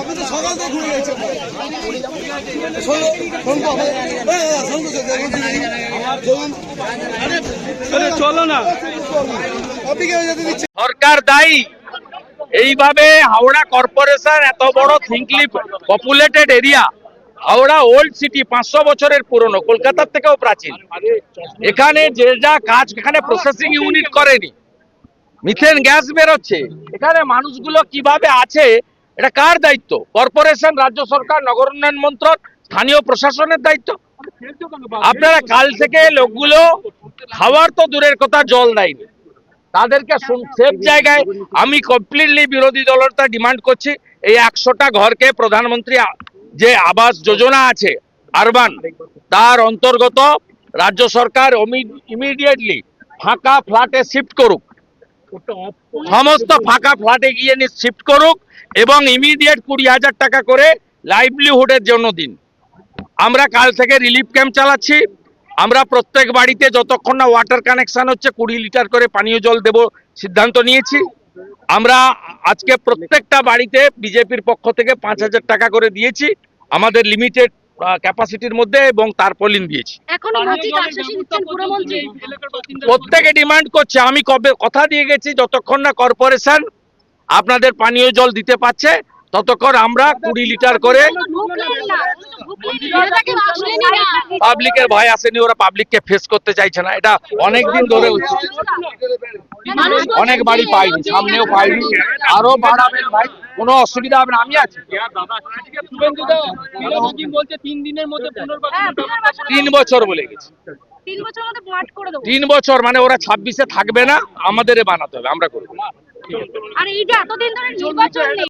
আপনি তো সকাল থেকে ঘুরে গেছেন। চলো না। সরকার দায়ী। এইভাবে হাওড়া কর্পোরেশন এত বড় thickly populated area Howrah old city পাঁচশো বছরের পুরনো কলকাতার থেকেও প্রাচীন। এখানে যে যা কাজ এখানে প্রসেসিং ইউনিট করেনি। মিথেন গ্যাস বেরোচ্ছে। এখানে মানুষগুলো কীভাবে আছে, এটা কার দায়িত্ব? কর্পোরেশন, রাজ্য সরকার, নগর উন্নয়ন মন্ত্রক, স্থানীয় প্রশাসনের দায়িত্ব? আপনারা কাল থেকে লোকগুলো খাওয়ার তো দূরের কথা, জল দেয়নি তাদেরকে সেফ জায়গায় আমি কমপ্লিটলি বিরোধী দলতা ডিমান্ড করছি। এই একশোটা ঘরকে প্রধানমন্ত্রী যে আবাস যোজনা আছে, আরবান, তার অন্তর্গত রাজ্য সরকার ইমিডিয়েটলি ফাঁকা ফ্ল্যাটে শিফট করুক। সমস্ত ফাঁকা ফ্ল্যাটে গিয়ে শিফট করুক এবং ইমিডিয়েট কুড়ি হাজার টাকা করে লাইভলিহুডের জন্য দিন। আমরা কাল থেকে রিলিফ ক্যাম্প চালাচ্ছি। আমরা প্রত্যেক বাড়িতে যতক্ষণ না ওয়াটার কানেকশন হচ্ছে কুড়ি লিটার করে পানীয় জল দেব সিদ্ধান্ত নিয়েছি। আমরা আজকে প্রত্যেকটা বাড়িতে বিজেপির পক্ষ থেকে পাঁচ হাজার টাকা করে দিয়েছি। আমাদের লিমিটেড ক্যাপাসিটির মধ্যে এবং তারপলিন দিয়েছি প্রত্যেকে ডিমান্ড করছে আমি কবে কথা দিয়ে গেছি যতক্ষণ না কর্পোরেশন আপনাদের পানীয় জল দিতে পারছে ততক্ষণ আমরা কুড়ি লিটার করে পাবলিকের ভয় আসেনি ওরা পাবলিককে ফেস করতে চাইছে না এটা অনেকদিন ধরে হচ্ছে অনেক বাড়ি পাইনি সামনেও পাইনি আরও বাড়াবেন ভাই কোনো অসুবিধা হবে না আমি আছি। তিন দিনের মধ্যে পুনর্বাসন হ্যাঁ, তিন বছর বলে গেছি। তিন বছর মধ্যে ফ্ল্যাট করে দেবো। তিন বছর মানে ওরা ছাব্বিশে থাকবে না আমাদের বানাতে হবে আমরা করব। আর এইটা এতদিন ধরে নির্বাচন নেই।